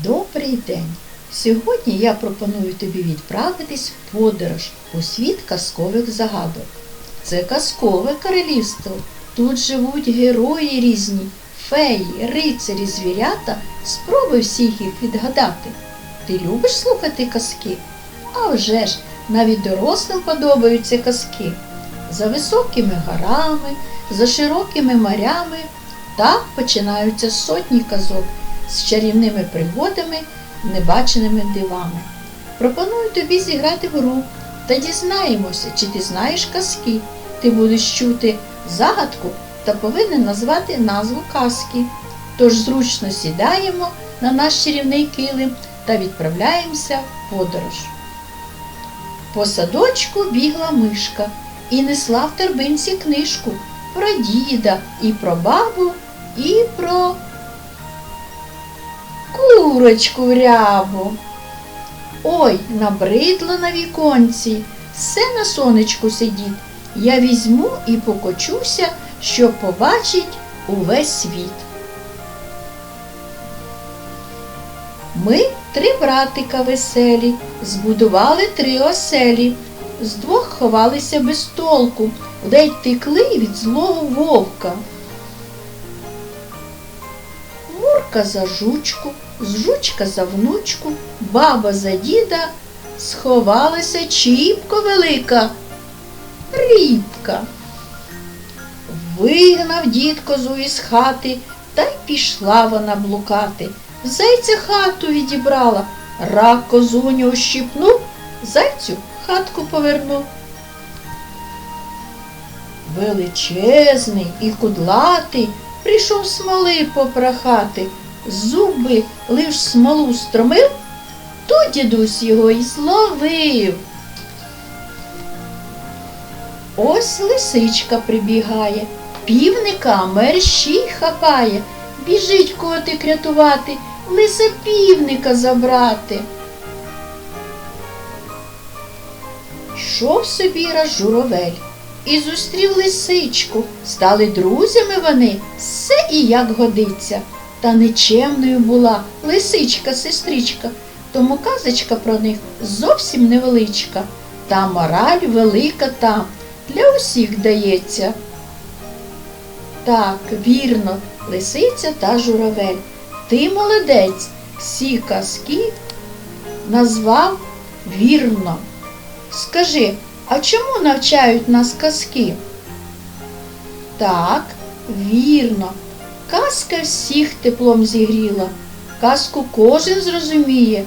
Добрий день! Сьогодні я пропоную тобі відправитись в подорож у світ казкових загадок. Це казкове королівство. Тут живуть герої різні, феї, рицарі, звірята. Спробуй всіх їх відгадати. Ти любиш слухати казки? А вже ж, навіть дорослим подобаються казки. За високими горами, за широкими морями. Так починаються сотні казок з чарівними пригодами, небаченими дивами. Пропоную тобі зіграти в гру та дізнаємося, чи ти знаєш казки. Ти будеш чути загадку та повинен назвати назву казки. Тож зручно сідаємо на наш чарівний килим та відправляємося в подорож. По садочку бігла мишка і несла в торбинці книжку про діда і про бабу, і про курочку рябу. Ой, набридло на віконці, все на сонечку сидіть. Я візьму і покочуся, щоб побачить увесь світ. Ми три братика веселі, збудували три оселі. З двох ховалися без толку, ледь текли від злого вовка. Мурка за жучку, з жучка за внучку, баба за діда, сховалася чіпко велика, рібка. Вигнав дід козу із хати, та й пішла вона блукати. Зайця хату відібрала, рак козуню ущипнув, зайцю хатку повернув. Величезний і кудлатий прийшов смоли попрохати, зуби лиш смолу стромив, то дідусь його й зловив. Ось лисичка прибігає, півника мерщій хапає, біжить котик рятувати, лиса півника забрати. Йшов собі раз журавель і зустрів лисичку. Стали друзями вони, все і як годиться. Та нечемною була лисичка, сестричка, тому казочка про них зовсім невеличка. Та мораль велика там, для усіх дається. Так, вірно, лисиця та журавель. Ти молодець, всі казки назвав вірно. Скажи, а чому навчають нас казки? Так, вірно. Казка всіх теплом зігріла. Казку кожен зрозуміє.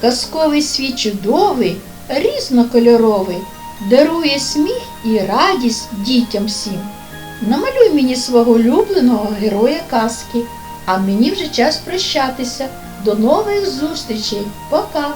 Казковий світ чудовий, різнокольоровий, дарує сміх і радість дітям всім. Намалюй мені свого улюбленого героя казки, а мені вже час прощатися. До нових зустрічей. Пока!